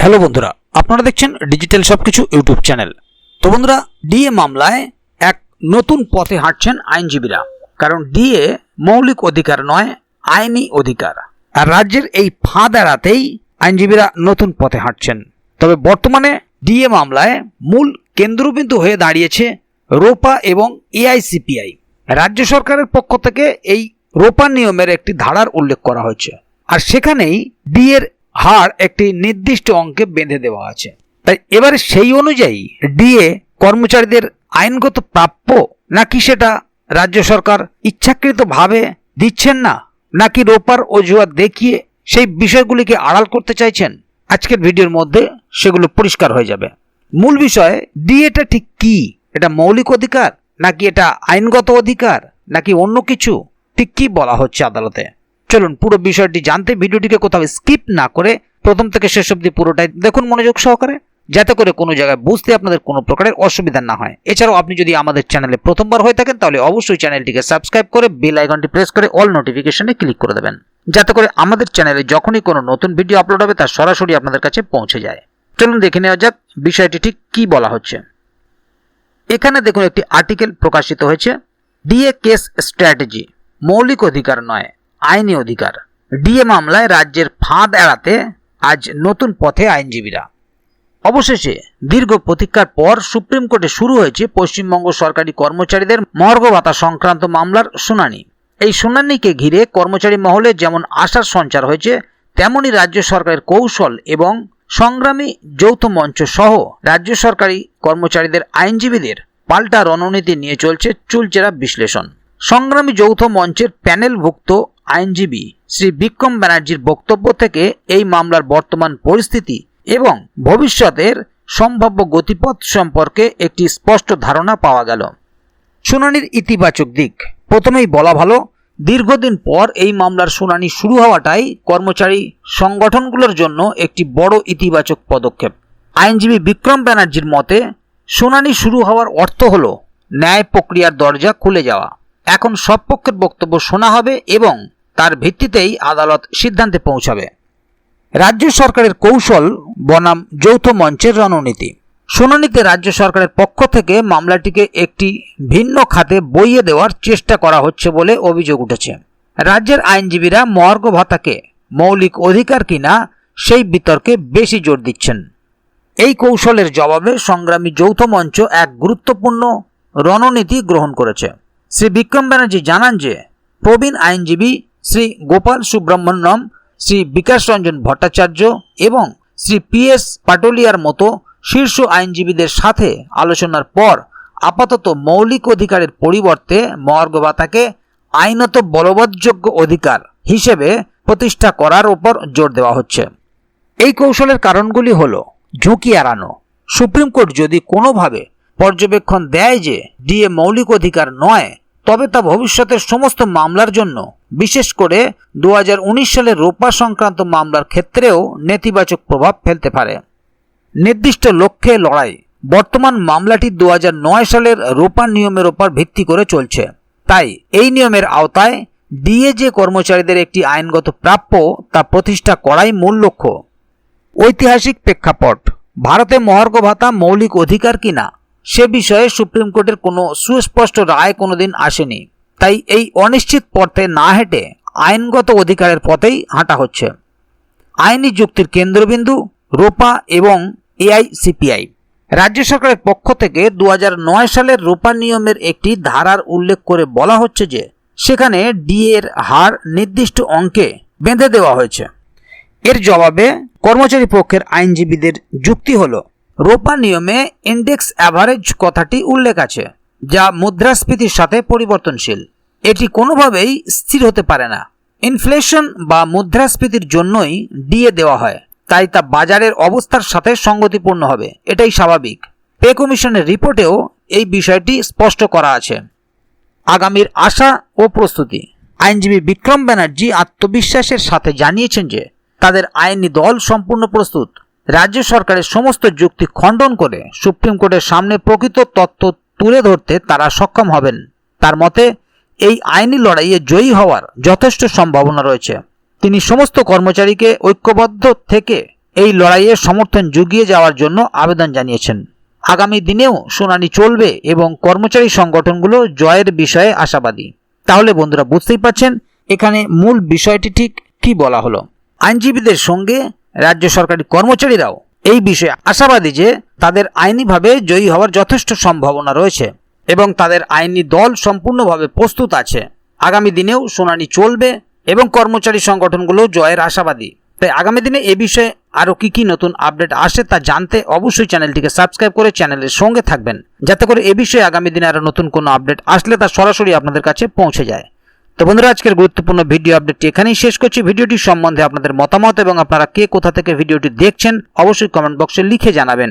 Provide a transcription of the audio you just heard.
Hello বন্ধুরা, আপনারা দেখছেন ডিজিটাল সবকিছু ইউটিউব চ্যানেল তো বন্ধুরা ডিএ মামলায় এক নতুন পথে হাঁটছেন আইনজীবীরা। কারণ ডিএ মৌলিক অধিকার নয়, আইনি অধিকার। আর রাজ্যের এই ফাঁদ এড়াতেই আইনজীবীরা নতুন পথে হাঁটছেন। তবে বর্তমানে ডিএ মামলায় মূল কেন্দ্রবিন্দু হয়ে দাঁড়িয়েছে রোপা এবং এআইসিপিআই রাজ্য সরকারের পক্ষ থেকে এই রোপা নিয়মের একটি ধারার উল্লেখ করা হয়েছে। আর সেখানেই ডিএর হার একটি নির্দিষ্ট অঙ্কে বেঁধে দেওয়া আছে। তাই এবারে সেই অনুযায়ী ডিএ কর্মচারীদের আইনগত প্রাপ্য নাকি সেটা রাজ্য সরকার ইচ্ছাকৃতভাবে দিচ্ছেন না, নাকি রোপার অজুহাত দেখিয়ে সেই বিষয়গুলিকে আড়াল করতে চাইছেন? আজকের ভিডিওর মধ্যে সেগুলো পরিষ্কার হয়ে যাবে। মূল বিষয়, ডিএটা ঠিক কি? এটা মৌলিক অধিকার নাকি এটা আইনগত অধিকার নাকি অন্য কিছু? ঠিক কি বলা হচ্ছে আদালতে? চলুন পুরো বিষয়টি জানতে ভিডিওটিকে কোথাও স্কিপ না করে প্রথম থেকে শেষ অবধি পুরোটাই দেখুন মনোযোগ সহকারে, যাতে করে কোনো জায়গায় বুঝতে আপনাদের কোনো প্রকারের অসুবিধা না হয়। এছাড়াও আপনি যদি আমাদের চ্যানেলে প্রথমবার হয়ে থাকেন, তাহলে অবশ্যই চ্যানেলটিকে সাবস্ক্রাইব করে বেল আইকনটি প্রেস করে অল নোটিফিকেশনে ক্লিক করে দেবেন। যাতে করে আমাদের চ্যানেলে যখনই কোনো নতুন ভিডিও আপলোড হবে, তা সরাসরি আপনাদের কাছে পৌঁছে যায়। চলুন দেখে নেওয়া যাক বিষয়টি ঠিক কি বলা হচ্ছে। এখানে দেখুন একটি আর্টিকেল প্রকাশিত হয়েছে। ডিএ কেস স্ট্র্যাটেজি মৌলিক অধিকার নয়। আইনি অধিকার। ডিএ মামলায় রাজ্যের ফাঁদ এড়াতে আজ নতুন পথে আইনজীবীরা। অবশেষে দীর্ঘ প্রতীক্ষার পর সুপ্রিম কোর্টে শুরু হয়েছে পশ্চিমবঙ্গ সরকারি কর্মচারীদের মর্গ ভাতা সংক্রান্ত মামলার শুনানি। এই শুনানিকে ঘিরে কর্মচারী মহলে যেমন আশার সঞ্চার হয়েছে তেমনি রাজ্য সরকারের কৌশল এবং সংগ্রামী যৌথ মঞ্চ সহ রাজ্য সরকারি কর্মচারীদের আইনজীবীদের পাল্টা রণনীতি নিয়ে চলছে চুলচেরা বিশ্লেষণ। সংগ্রামী যৌথ মঞ্চের প্যানেলভুক্ত আইনজীবী শ্রী বিক্রম ব্যানার্জির বক্তব্য থেকে এই মামলার বর্তমান পরিস্থিতি এবং ভবিষ্যতের সম্ভাব্য গতিপথ সম্পর্কে একটি স্পষ্ট ধারণা পাওয়া গেল। শুনানির ইতিবাচক দিক। প্রথমেই বলা ভালো, দীর্ঘদিন পর এই মামলার শুনানি শুরু হওয়াটাই কর্মচারী সংগঠনগুলোর জন্য একটি বড় ইতিবাচক পদক্ষেপ। আইনজীবী বিক্রম ব্যানার্জির মতে, শুনানি শুরু হওয়ার অর্থ হল ন্যায় প্রক্রিয়ার দরজা খুলে যাওয়া। এখন সব পক্ষের বক্তব্য শোনা হবে এবং তার ভিত্তিতেই আদালত সিদ্ধান্তে পৌঁছাবে। রাজ্য সরকারের কৌশল, বনাম, যৌথ মঞ্চের রণনীতি। শুনানিতে রাজ্য সরকারের পক্ষ থেকে মামলাটিকে একটি ভিন্ন খাতে বইয়ে দেওয়ার চেষ্টা করা হচ্ছে বলে অভিযোগ উঠেছে। রাজ্যের আইনজীবীরা মর্গ ভাতাকে মৌলিক অধিকার কিনা সেই বিতর্কে বেশি জোর দিচ্ছেন। এই কৌশলের জবাবে সংগ্রামী যৌথ মঞ্চ এক গুরুত্বপূর্ণ রণনীতি গ্রহণ করেছে। শ্রী বিক্রম ব্যানার্জি জানান যে, প্রবীণ আইনজীবী শ্রী গোপাল সুব্রহ্মণ্যম, শ্রী বিকাশ রঞ্জন ভট্টাচার্য এবং শ্রী পি এস পাটোলিয়ার মতো শীর্ষ আইনজীবীদের সাথে আলোচনার পর আপাতত মৌলিক অধিকারের পরিবর্তে মর্গ ভাতাকে আইনত বলবৎযোগ্য অধিকার হিসেবে প্রতিষ্ঠা করার ওপর জোর দেওয়া হচ্ছে। এই কৌশলের কারণগুলি হল ঝুঁকি এড়ানো। সুপ্রিম কোর্ট যদি কোনোভাবে পর্যবেক্ষণ দেয় যে ডিএ মৌলিক অধিকার নয়, তবে তা ভবিষ্যতের সমস্ত মামলার জন্য বিশেষ করে দু সালে রোপা সংক্রান্ত মামলার ক্ষেত্রেও নেতিবাচক প্রভাব ফেলতে পারে। নির্দিষ্ট লক্ষ্যে লড়াই। বর্তমান মামলাটি দু হাজার নয় সালের রোপা নিয়মের ওপর ভিত্তি করে চলছে। তাই এই নিয়মের আওতায় ডিএ যে কর্মচারীদের একটি আইনগত প্রাপ্য তা প্রতিষ্ঠা করাই মূল লক্ষ্য। ঐতিহাসিক প্রেক্ষাপট। ভারতে মহার্ঘ ভাতা মৌলিক অধিকার কিনা, সে বিষয়ে সুপ্রিম কোর্টের কোনো সুস্পষ্ট রায় কোনোদিন আসেনি। তাই এই অনিশ্চিত পথে না হেঁটে আইনগত অধিকারের পথেই হাঁটা হচ্ছে। আইনি যুক্তির কেন্দ্রবিন্দু রোপা এবং এআইসিপিআই। রাজ্য সরকারের পক্ষ থেকে দু হাজার নয় সালের রোপা নিয়মের একটি ধারার উল্লেখ করে বলা হচ্ছে যে, সেখানে ডি এর হার নির্দিষ্ট অঙ্কে বেঁধে দেওয়া হয়েছে। এর জবাবে কর্মচারী পক্ষের আইনজীবীদের যুক্তি হল, রোপা নিয়মে ইন্ডেক্স অ্যাভারেজ কথাটি উল্লেখ আছে। যা মুদ্রাস্ফীতির সাথে পরিবর্তনশীল। এটি কোনোভাবেই স্থির হতে পারে না। ইনফ্লেশন বা মুদ্রাস্ফীতির জন্যই ডিএ দেওয়া হয়, তাই তা বাজারের অবস্থার সাথে সঙ্গতিপূর্ণ হবে। এটাই স্বাভাবিক। পে কমিশনের রিপোর্টেও এই বিষয়টি স্পষ্ট করা আছে। আগামীর আশা ও প্রস্তুতি। আইনজীবী বিক্রম ব্যানার্জি আত্মবিশ্বাসের সাথে জানিয়েছেন যে, তাদের আইনি দল সম্পূর্ণ প্রস্তুত। রাজ্য সরকারের সমস্ত যুক্তি খণ্ডন করে সুপ্রিম কোর্টের সামনে প্রকৃত তথ্য তুলে ধরতে তারা সক্ষম হবেন। তার মতে, এই আইনি লড়াইয়ে জয়ী হওয়ার যথেষ্ট সম্ভাবনা রয়েছে। তিনি সমস্ত কর্মচারীকে ঐক্যবদ্ধ থেকে এই লড়াইয়ে সমর্থন জুগিয়ে যাওয়ার জন্য আবেদন জানিয়েছেন। আগামী দিনেও শুনানি চলবে এবং কর্মচারী সংগঠনগুলো জয়ের বিষয়ে আশাবাদী। তাহলে বন্ধুরা, বুঝতেই পারছেন এখানে মূল বিষয়টি ঠিক কি বলা হলো। আইনজীবীদের সঙ্গে রাজ্য সরকারি কর্মচারীরাও এই বিষয়ে আশাবাদী যে তাদের আইনিভাবে জয়ী হওয়ার যথেষ্ট সম্ভাবনা রয়েছে এবং তাদের আইনি দল সম্পূর্ণভাবে প্রস্তুত আছে। আগামী দিনেও শুনানি চলবে এবং কর্মচারী সংগঠনগুলো জয়ের আশাবাদী। তাই আগামী দিনে এ বিষয়ে আরও কি কি নতুন আপডেট আসে তা জানতে অবশ্যই চ্যানেলটিকে সাবস্ক্রাইব করে চ্যানেলের সঙ্গে থাকবেন। যাতে করে এ বিষয়ে আগামী দিনে আরও নতুন কোনো আপডেট আসলে তা সরাসরি আপনাদের কাছে পৌঁছে যায়। তো বন্ধুরা, আজকের গুরুত্বপূর্ণ ভিডিও আপডেটটি এখানেই শেষ করছি। ভিডিওটি সম্বন্ধে আপনাদের মতামত এবং আপনারা কে কোথা থেকে ভিডিওটি দেখছেন অবশ্যই কমেন্ট বক্সে লিখে জানাবেন।